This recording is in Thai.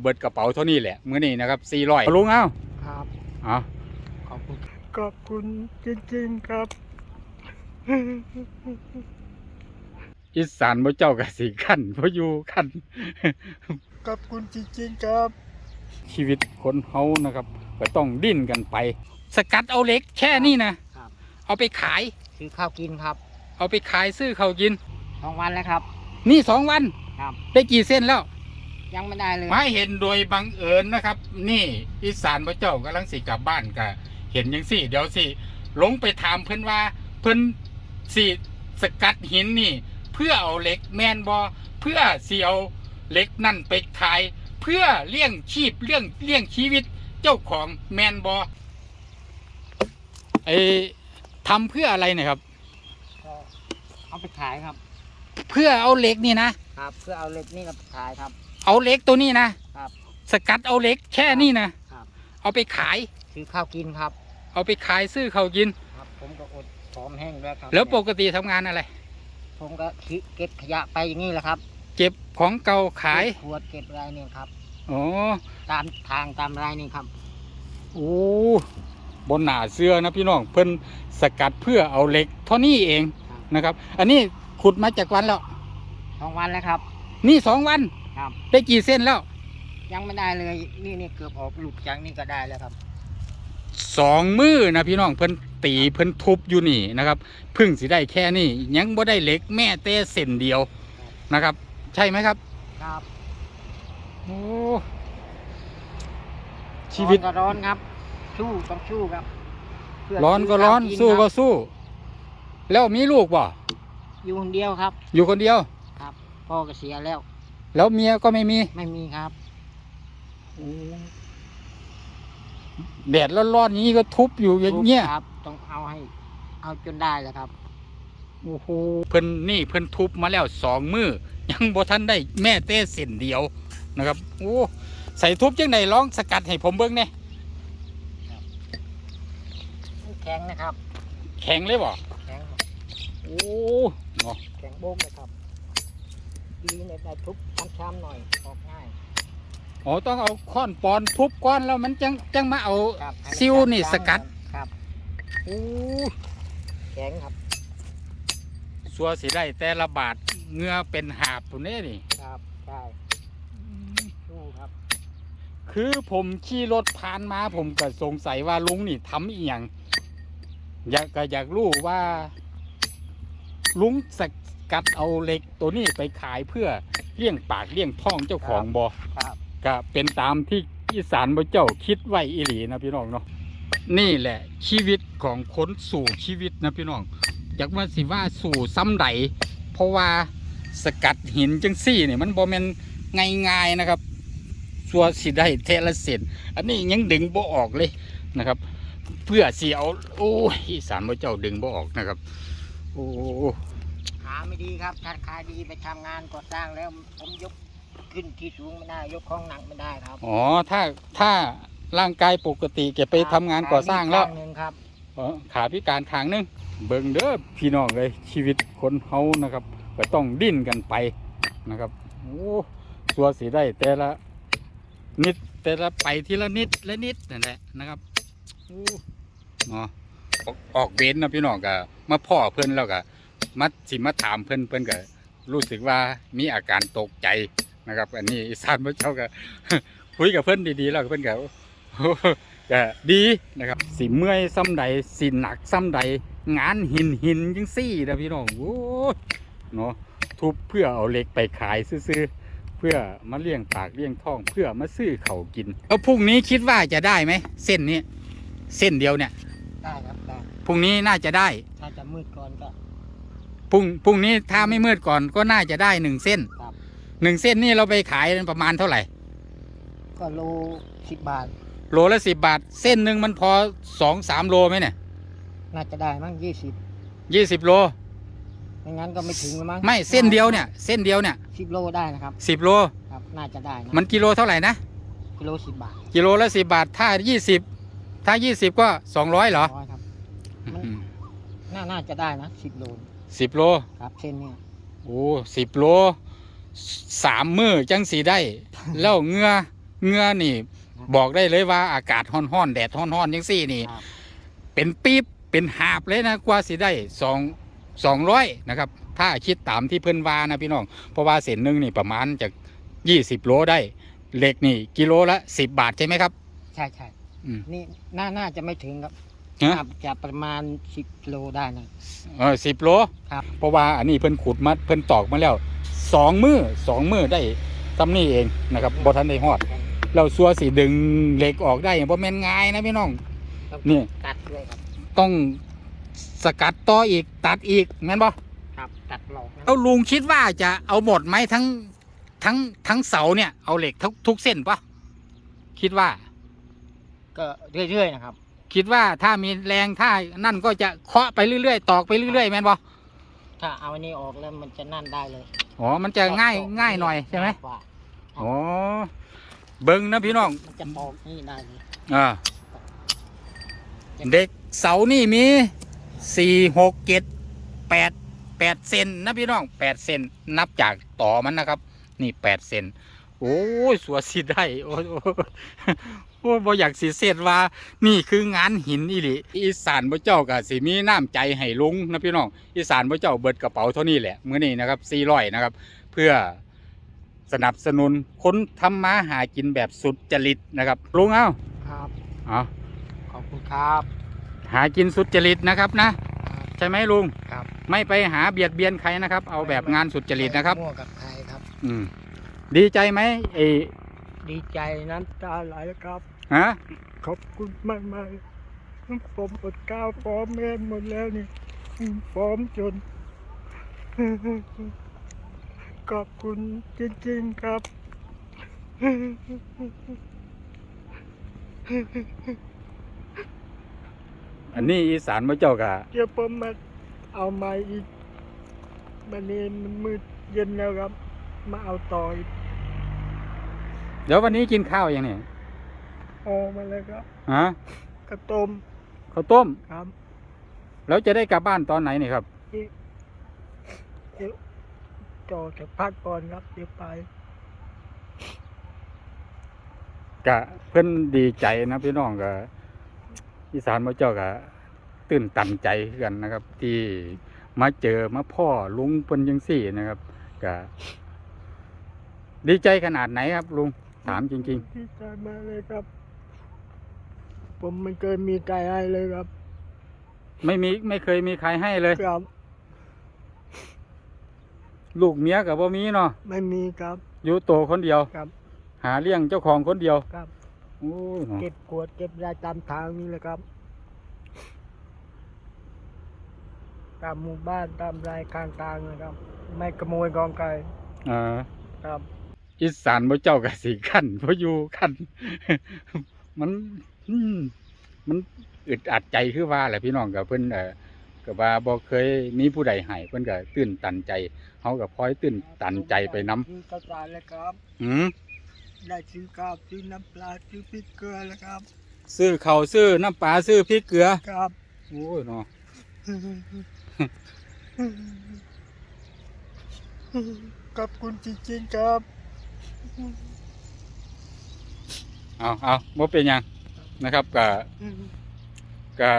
เบิดกระเป๋าเท่านี้แหละมื้อนี้นะครับ400ลุงเอาครับเอาขอบคุณขอบคุณจริงๆครับ อีสานบ่เจ้าก็สิคันบ่อยู่คันขอบคุณจริงๆครับ ชีวิตคนเฮานะครับก็ต้องดิ้นกันไป สกัดเอาเหล็กแค่นี้นะครับ เอาไปขาย ซื้อข้าวกินครับเอาไปขายซื้อเขาวกินสองวันแล้วครับ นี่สองวัน ครับ ได้กี่เส้นแล้ว ยังไม่ได้เลยมาเห็นโดยบังเอิญนะครับ นี่อีสานพระเจ้ากำลังสิกลับบ้านก็เห็นยังสิเดี๋ยวสิลงไปถามเพิ่นว่า เพิ่นสิสกัดหินนี่ เพื่อเอาเหล็กแมนบอเพื่อสิเอาเหล็กนั่นไปขาย เพื่อเลี้ยงชีพเลี้ยงเลี้ยงชีวิตเจ้าของแมนบอไอทำเพื่ออะไรเนะครับก็เอาไปขายครับ เพื่อเอาเหล็กนี่นะครับ เพื่อเอาเหล็กนี่มาขายครับ เอาเหล็กตัวนี้นะครับสกัดเอาเหล็กแค่นี้นะครับ เอาไปขาย ซื้อข้าวกินครับ เอาไปขายซื้อเขาวกิน ครับ ผมก็อดผอมแห้งด้วยครับแล้วปกติทำงานอะไร ผมก็ขี้เก็บขยะไปอย่างนี้แหละครับเก็บของเก่าขายเก็บขวดเก็บอะไรเนี่ยครับอ๋อตามทางตามไรนี่ครับโอ้บนหนาเสื้อนะพี่น้องเพิ่นสกัดเพื่อเอาเหล็กเท่านี้เองครับนะครับ อันนี้ขุดมาจากวันแล้วสองวันแล้วครับ นี่สองวัน ครับ ได้กี่เส้นแล้วยังไม่ได้เลยนี่นี่เกือบออกลูกจากนี่ก็ได้แล้วครับ สองมือนะพี่น้องเพิ่นตีเพิ่นทุบอยู่นี่นะครับเพึ่งสิได้แค่นี้ยังบ่ได้เหล็กแม่เต้เส้นเดียวนะครับ ใช่ไหมครับครับโอ้ชีวิต ร้อนก็ร้อนครับ สู้ต้องสู้ครับเพื่ร้อนก็ร้อนซื้สู้ข้าวก็นสู้ แล้วมีลูกบ่ครับอยู่คนเดียวครับ อยู่คนเดียวครับพ่อก็เสียแล้ว แล้วเมียก็ไม่มี ไม่มีครับแดดร้อนๆอย่างนี้ก็ทุบอยู่อย่างเงี้ยครับ ต้องเอาให้ เอาจนได้แล้วครับโอ้โหเพิ่นนี่เพิ่นทุบมาแล้วสองมือยังบ่ทันได้แม่เต้เส้นเดียวนะครับโอ้ใส่ทุบจังไดร้องสกัดให้ผมเบิ่งแหน่แข็งนะครับ แข็งเลยบ่แข็งโอ้เนาะแข็งโบ๊กเลยครับ ดีในได้ทุบช้ำๆหน่อยออกง่าย อ๋อต้องเอาค้อนปอนทุบก้อนแล้วมันจังจังมาเอาครับให้มัซิวนี่สกัดครับโอ้แข็งครับสัวสิได้แต่ละบาทเหงือเป็นหาบตัวนี้นี่ ครับใช่สู้ครับคือผมขี่รถผ่านมาผมก็สงสัยว่าลุงนี่ทำอีหยังอยากก็อยากรู้ว่า ลุงสกั ดเอาเหล็กตัวนี้ไปขายเพื่อเลี้ยงปากเลี้ยงท้องเจ้าของบอครับ ก็เป็นตามที่อีสานบ่เจ้าคิดไว้อีหลีนะพี่น้องเนาะนี่แหละชีวิตของคนสู่ชีวิตนะพี่น้องอยากว่าสิว่าสู่ซ้ำใดเพราะว่าสกัดหินจังซี่เนี่ยมันบ่แม่นง่ายๆนะครับสัวสิได้เทละเซนอันนี้ยังดึงบ่ออกเลยนะครับ เพื่อสิเอาโอ้ยอีสานบ่เจ้าดึงบ่ออกนะครับ โอ้ขา ไม่ดีครับถ้าขาดีไปทำงานก่อสร้างแล้ว ผมยกขึ้นที่สูงไม่ได้ยกของหนักไม่ได้ครับอ๋อถ้าถ้าร่างกายปกติแกไปทำงานก่อสร้างแล้วขหนึ่งครับอ๋อขาพิการทางหนึงเบิ่งเด้อพี่น้องเลยชีวิตคนเฮานะครับก็ต้องดิ้นกันไปนะครับโอ้สัวสีได้แต่ละนิดแต่ละไปทีละนิดละนิดนั่นแหละนะครับโอ้เนาะออกออกเว้นนะพี่น้องก็มาพ่อเพิ่นแล้วก็ มาสิมาถามเพิ่นเพิ่นก็รู้สึกว่ามีอาการตกใจนะครับ อันนี้อีสานพระเจ้าก็คุยกับเพิ่นดีๆแล้วเพิ่นก็ก็ดีนะครับสิเมื่อยซ้ำใดสิหนักซ้ำใดงานหินหินจังซี่นะพี่น้องโอ้ยเนาะทุบเพื่อเอาเหล็กไปขายซื้อๆเพื่อมาเลี้ยงปากเลี้ยงท้องเพื่อมาซื้อเขาวกินแล้วพรุ่งนี้คิดว่าจะได้ไหมเส้นนี้เส้นเดียวเนี่ยได้ครับได้พรุ่งนี้น่าจะได้ ถ้าจะมืดก่อนก็ พรุ่งพรุ่งนี้ถ้าไม่มืดก่อนก็น่าจะได้หนึ่งเส้นครับ หนึ่งเส้นนี่เราไปขายประมาณเท่าไหร่ ก็โลสิบบาท โลละสิบบาท เส้นหนึ่งมันพอสองสามโลไหมเนี่ยน่าจะได้มั้งยี่สิบยี่สิบโล ไม่งั้นก็ไม่ถึงแล้วมั้งไม่เส้นเดียวเนี่ย เส้นเดียวเนี่ยสิบโลได้นะครับ สิบโล ครับ น่าจะได้นะมันกิโลเท่าไหร่นะ กิโลสิบบาทกิโลละสิบบาท ถ้ายี่สิบถ้ายี่สิบก็สองร้อยเหรอร้อยครับ มันน่าน่าจะได้นะสิบโล สิบโลครับเส้นเนี่ยโอ้สิบโลสามมือจังสีได้ แล้วเหงือเหงือนี่ บอกได้เลยว่าอากาศร้อนๆแดดร้อนๆจังซี่นี่ ครับเป็นปี๊บเป็นหาบเลยนะกว่าสิได้สองสองร้อยนะครับ ถ้าคิดตามที่เพิ่นว่านะพี่น้อง เพราะว่าเส้นหนึ่งนี่ประมาณจากยี่สิบโลได้ เหล็กนี่ กิโลละสิบบาทใช่ไหมครับ ใช่ใช่อืม นี่น่าน่าจะไม่ถึงครับ ฮะน่าจะประมาณสิบโลได้นะ เออสิบโลครับ เพราะว่าอันนี้เพิ่นขุดมาเพิ่นตอกมาแล้วสองมือสองมือได้ทำนี่เองนะครับบ่ทันได้ฮอด เราซัวสิดึงเหล็กออกได้บ่แม่นง่ายนะพี่น้อง ต้องนี่ ตัดด้วยครับ ต้องสกัดต่ออีกตัดอีกแม่นบ่ครับตัดหลอกนะเอาลุงคิดว่าจะเอาหมดไหมทั้งทั้งทั้งเสาเนี่ยเอาเหล็กทุกทุกเส้นปะคิดว่า ก็เรื่อยๆนะครับ คิดว่าถ้ามีแรงถ้านั่นก็จะเคาะไปเรื่อยๆตอกไปเรื่อยๆแม่นปะถ้าเอาอันนี้ออกแล้วมันจะนั่นได้เลยอ๋อมันจะง่ายง่ายหน่อยใช่ไหมว่าอ๋อเบิ้งนะพี่น้องมันจะปอกนี่ได้เลยอ่าเด็กเสานี่มีสี่หกเจ็ดแปดแปดเซนนะพี่น้องแปดเซนนับจากต่อมันนะครับ นี่แปดเซนโอ้ยสัวสิได้โอ้ย โอ้ยโอ้ยบ่อยากสิเสร็จว่า นี่คืองานหินอีหลีอีสานพระเจ้ากับสิมีน้ำใจให้ลุงนะพี่น้องอีสานพระเจ้าเบิดกระเป๋าเท่านี้แหละมื้อนี้นะครับสี่ร้อยนะครับ เพื่อสนับสนุนคนทำมาหากินแบบสุดจริตนะครับลุงเอาครับเอาขอบคุณครับ หากินสุดจริตนะครับนะ ใช่ไหมลุงครับ ไม่ไปหาเบียดเบียนใครนะครับ เอาแบบงานสุดจริตนะครับมั่วกับใครครับ อืมดีใจไหมเอ ดีใจน้ำตาไหลครับ ฮะ ขอบคุณมากมากๆผมอดข้าวพร้อมแม่หมดแล้วนี่พร้อมจน ขอบคุณจริงๆครับอันนี้อีสานพระเจ้ากะเดี๋ยวผมมาเอาไม้อีกวันนี้มันมืดเย็นแล้วครับ มาเอาต่ออีก เดี๋ยววันนี้กินข้าวยังเนี่ยออกมาเลยครับฮะกระต้มข้าวต้ม ครับแล้วจะได้กลับบ้านตอนไหนนี่ครับเดี๋ยวจอจะพักก่อนครับเดี๋ยวไปกะเพิ่นดีใจนะพี่น้องกะอีสานพระเจ้ากะตื่นตันใจคือกันนะครับ ที่มาเจอมาพ่อลุงเพิ่นยังสี่นะครับกะดีใจขนาดไหนครับลุง ถามจริง ดีใจมากเลยครับ ผมไม่เคยมีใครให้เลยครับๆ ไม่มีไม่เคยมีใครให้เลย ครับ ลูกเมียกับบ่มีเนาะไม่มีครับอยู่โตวคนเดียว ครับ หาเลี้ยงเจ้าของคนเดียวครับ โอ้ยเนาะเก็บขวดเก็บยาตามทางนี่แหละครับ ตามหมู่บ้านตามรายข้างทางนะครับ ไม่ขโมยของใครเออครับ อีสานพระเจ้ากับสีขันพระอยู่ขันมันอืมมันอึดอัดใจคือว่าแหละพี่น้องกับเพิ่นเออกับว่าบ่เคยมีผู้ใดให้เพิ่นก็ตื่นตันใจเฮากับพลอยตื่นตันใจไปนํซื้อข้าวสารแล้วครับหืมได้ซื้อข้าวซื้อน้ำปลาซื้อพริกเกลือแล้วครับ ซื้อข้าวซื้อน้ำปลาซื้อพริกเกลือครับโอ้ยเนาะขอบคุณจริงๆครับ เอาเอาบ่เป็นหยังนะครับก็ก็